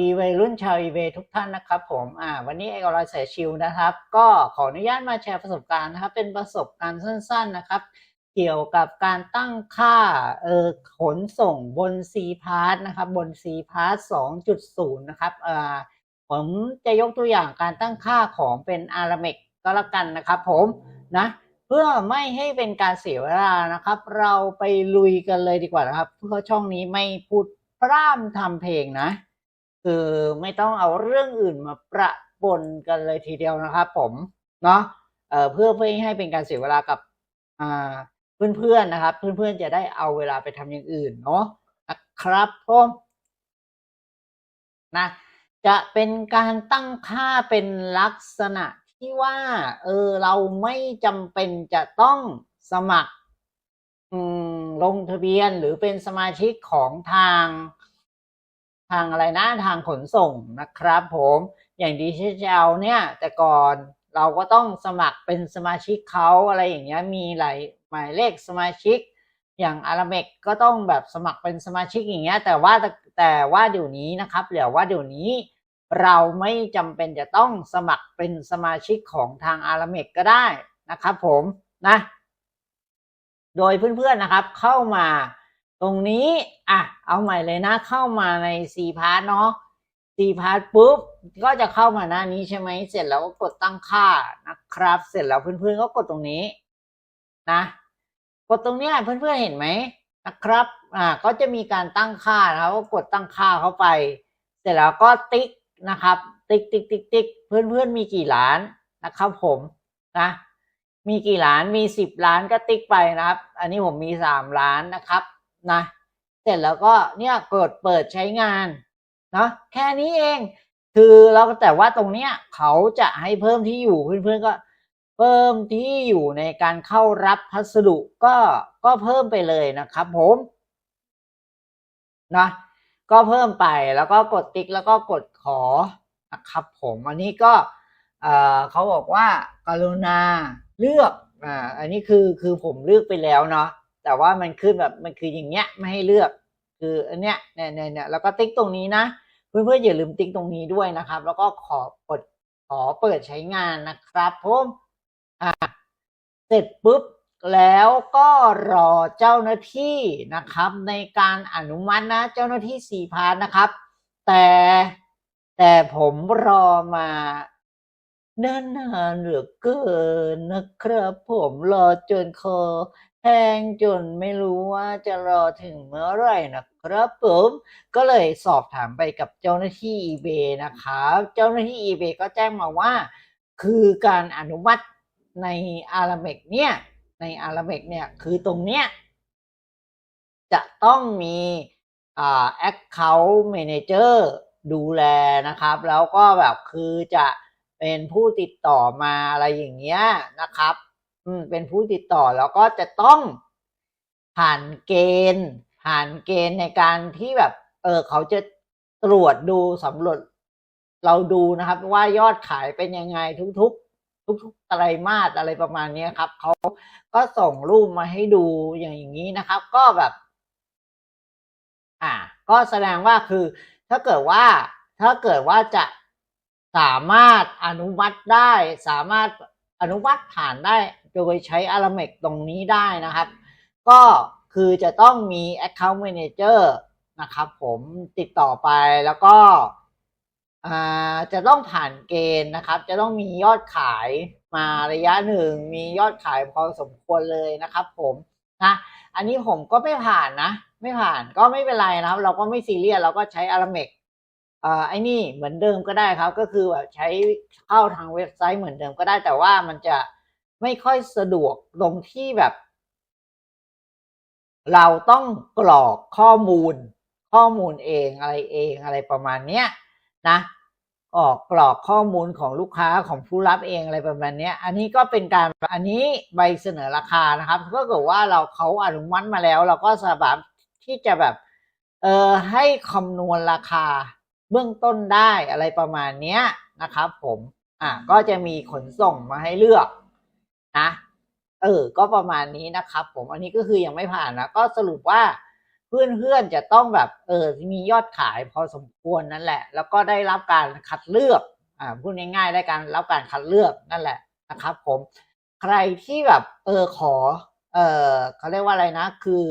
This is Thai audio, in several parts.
ดีวัยรุ่นชาวอีเวทุกท่านนะครับผมอ่าวันนี้เอกรอยสชิวนะครับ ก็ขออนุญาตมาแชร์ประสบการณ์นะครับ เป็นประสบการณ์สั้น ๆนะครับ เกี่ยวกับการตั้งค่าเอ่อขนส่งบน C p a s นะครับบน C p a s 2.0 นะครับอ่าผมจะยกตัวอย่างการตั้งค่าของเป็น a r a m e c ก็แล้วกันนะครับผมนะเพื่อไม่ให้เป็นการเสียเวลานะครับ เราไปลุยกันเลยดีกว่านะครับ เพราะช่องนี้ไม่พูดพร่ำทำเพลงนะ คือไม่ต้องเอาเรื่องอื่นมาประปนกันเลยทีเดียวนะครับผมเนาะเเพื่อเพื่อให้เป็นการเสียเวลากับอ่าเพื่อนๆนะครับ เพื่อนๆจะได้เอาเวลาไปทำอย่างอื่นเนาะนะครับผมนะจะเป็นการตั้งค่าเป็นลักษณะที่ว่า เออเราไม่จำเป็นจะต้องสมัครลงทะเบียนหรือเป็นสมาชิกของทาง ทางอะไรนะทางขนส่งนะครับผมอย่างดีเชลเนี่ยแต่ก่อนเราก็ต้องสมัครเป็นสมาชิกเขาอะไรอย่างเงี้ยมีหลายหมายเลขสมาชิก อย่างอาราเมกก็ต้องแบบสมัครเป็นสมาชิกอย่างเงี้ยแต่ว่าแต่ว่าเดี๋ยวนี้นะครับเดี๋ยวว่าเดี๋ยวนี้เราไม่จำเป็นจะต้องสมัครเป็นสมาชิกของทางอาราเมกก็ได้นะครับผมนะ โดยเพื่อนๆนะครับเข้ามา ตรงนี้อะเอาใหม่เลยนะเข้ามาใน C p a s เนาะ C p a s ปุ๊บก็จะเข้ามาหน้านี้ใช่ไหมเสร็จแล้วก็กดตั้งค่านะครับ เสร็จแล้วเพื่อนๆก็กดตรงนี้นะกดตรงนี้เพื่อนๆเห็นไหมนะครับอ่าก็จะมีการตั้งค่านะครับก็กดตั้งค่าเข้าไป เสร็จแล้วก็ติ๊กนะครับ ติ๊กติ๊กติ๊กติ๊กเพื่อนๆมีกี่ล้านนะครับผมนะมีกี่ล้านมีสิบล้านก็ติ๊กไปนะครับ อันนี้ผมมีสามล้านนะครับ นะเสร็จแล้วก็เนี่ยกดเปิดใช้งานเนาะแค่นี้เอง คือเราแต่ว่าตรงเนี้ยเขาจะให้เพิ่มที่อยู่เพื่อนๆก็ เพิ่มที่อยู่ในการเข้ารับพัสดุก็ก็เพิ่มไปเลยนะครับ ผมนะก็เพิ่มไปแล้วก็กดติ๊กแล้วก็กดขอนะครับ ผมอันนี้ก็เออเขาบอกว่า กรุณาเลือกอ่าอันนี้คือคือผมเลือกไปแล้วเนาะ แต่ว่ามันขึ้นแบบมันคืออย่างเงี้ยไม่ให้เลือก คืออันเนี้ยเนี่ยเนี่ยเนี่ยแล้วก็ติ๊กตรงนี้นะ เพื่อนๆอย่าลืมติ๊กตรงนี้ด้วยนะครับ แล้วก็ขอกดขอเปิดใช้งานนะครับผมอ่าเสร็จปุ๊บแล้วก็รอเจ้าหน้าที่นะครับ ในการอนุมัตินะ เจ้าหน้าที่สี่พานนะครับ แต่แต่ผมรอมา เนิ่นนานเหลือเกินนะครับผมรอจนคอแห้งจนไม่รู้ว่าจะรอถึงเมื่อไหร่นะครับผมก็เลยสอบถามไปกับเจ้าหน้าที่ eBay นะครับ เจ้าหน้าที่ eBay ก็แจ้งมาว่า คือการอนุมัติในอาราเมกเนี่ยในอาราเมกเนี่ยคือตรงเนี้ยจะต้องมีอ่า account manager ดูแลนะครับ แล้วก็แบบคือจะ เป็นผู้ติดต่อมาอะไรอย่างเงี้ยนะครับ อืมเป็นผู้ติดต่อแล้วก็จะต้องผ่านเกณฑ์ ผ่านเกณฑ์ในการที่แบบ เออเขาจะตรวจดูสำรวจเราดูนะครับ ว่ายอดขายเป็นยังไงทุกๆ ทุกๆไตรมาสอะไรประมาณนี้ครับเขาก็ส่งรูปมาให้ดูอย่างอย่างนี้นะครับ ก็แบบ อ่า ก็แสดงว่าคือ ถ้าเกิดว่า ถ้าเกิดว่าจะ สามารถอนุมัติได้ สามารถอนุมัติผ่านได้โดยใช้อารเมกตรงนี้ได้นะครับ ก็คือจะต้องมี Account Manager นะครับผมติดต่อไปแล้วก็จะต้องผ่านเกณฑ์นะครับ จะต้องมียอดขายมาระยะหนึ่ง มียอดขายพอสมควรเลยนะครับ ผมนะอันนี้ผมก็ไม่ผ่านนะ ไม่ผ่านก็ไม่เป็นไรนะครับ เราก็ไม่ซีเรียสเราก็ใช้อาราเมกอ่า ไอ้นี่เหมือนเดิมก็ได้ครับ ก็คือแบบใช้เข้าทางเว็บไซต์เหมือนเดิมก็ได้ แต่ว่ามันจะไม่ค่อยสะดวกตรงที่แบบ เราต้องกรอกข้อมูล ข้อมูลเองอะไรเองอะไรประมาณเนี้ยนะออกกรอกข้อมูลของลูกค้าของผู้รับเองอะไรประมาณนี้อันนี้ก็เป็นการอันนี้ใบเสนอราคานะครับก็เกิดว่าเราเขาอนุมัติมาแล้ว เราก็สามารถที่จะแบบเออให้คำนวณราคา เบื้องต้นได้อะไรประมาณเนี้ยนะครับผมอ่าก็จะมีขนส่งมาให้เลือกนะเออ ก็ประมาณนี้นะครับ ผมอันนี้ก็คือยังไม่ผ่านนะก็สรุปว่าเพื่อนๆจะต้องแบบ เออมียอดขายพอสมควรนั่นแหละ แล้วก็ได้รับการคัดเลือกอ่าพูดง่ายๆได้การรับการคัดเลือกนั่นแหละนะครับ ผมใครที่แบบ เออขอ เออเขาเรียกว่าอะไรนะ คือ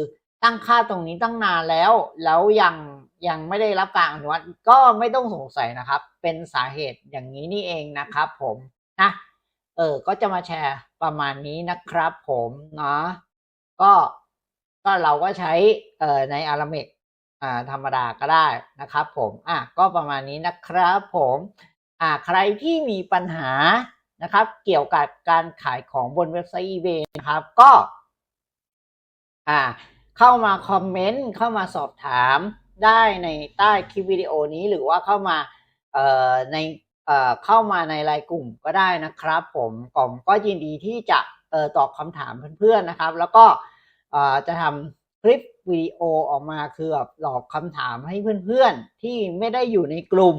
ตั้งค่าตรงนี้ตั้งนานแล้ว แล้วยัง ยังไม่ได้รับการอนุมัติก็ไม่ต้องสงสัยนะครับ เป็นสาเหตุอย่างนี้นี่เองนะครับผมนะเออก็จะมาแชร์ประมาณนี้นะครับผมเนาะก็ก็เราก็ใช้เอ่อในอารามิกอ่าธรรมดาก็ได้นะครับผมอะก็ประมาณนี้นะครับผมอ่าใครที่มีปัญหานะครับ เกี่ยวกับการขายของบนเว็บไซต์ eBay นะครับก็อ่าเข้ามาคอมเมนต์เข้ามาสอบถาม ได้ในใต้คลิปวิดีโอนี้หรือว่าเข้ามาในเข้ามาในไลน์กลุ่มก็ได้นะครับ ผมผมก็ยินดีที่จะออตอบคำถามเพื่อนๆนะครับ แล้วก็จะทำคลิปวิดีโอออกมาคือแบบตอบคำถามให้เพื่อนๆ ที่ไม่ได้อยู่ในกลุ่ม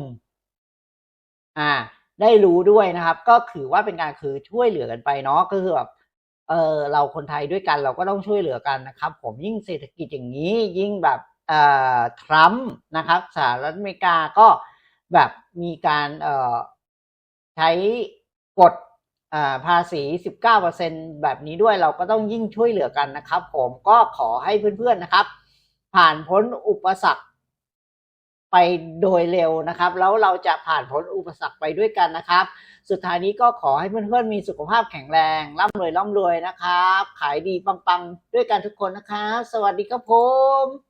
อ่าได้รู้ด้วยนะครับ ก็ถือว่าเป็นการคือช่วยเหลือกันไปเนาะก็คือแบบเออเราคนไทยด้วยกันเราก็ต้องช่วยเหลือกันนะครับ ผมยิ่งเศรษฐกิจอย่างนี้ยิ่งแบบ ทรัมป์นะครับสหรัฐอเมริกาก็แบบมีการใช้กฎภาษี 19%แบบนี้ด้วยเราก็ต้องยิ่งช่วยเหลือกันนะครับ ผมก็ขอให้เพื่อนๆนะครับ ผ่านพ้นอุปสรรคไปโดยเร็วนะครับ แล้วเราจะผ่านพ้นอุปสรรคไปด้วยกันนะครับ สุดท้ายนี้ก็ขอให้เพื่อนๆมีสุขภาพแข็งแรงร่ำรวยร่ำรวยนะครับ ขายดีปังๆ ด้วยกันทุกคนนะครับ สวัสดีครับผม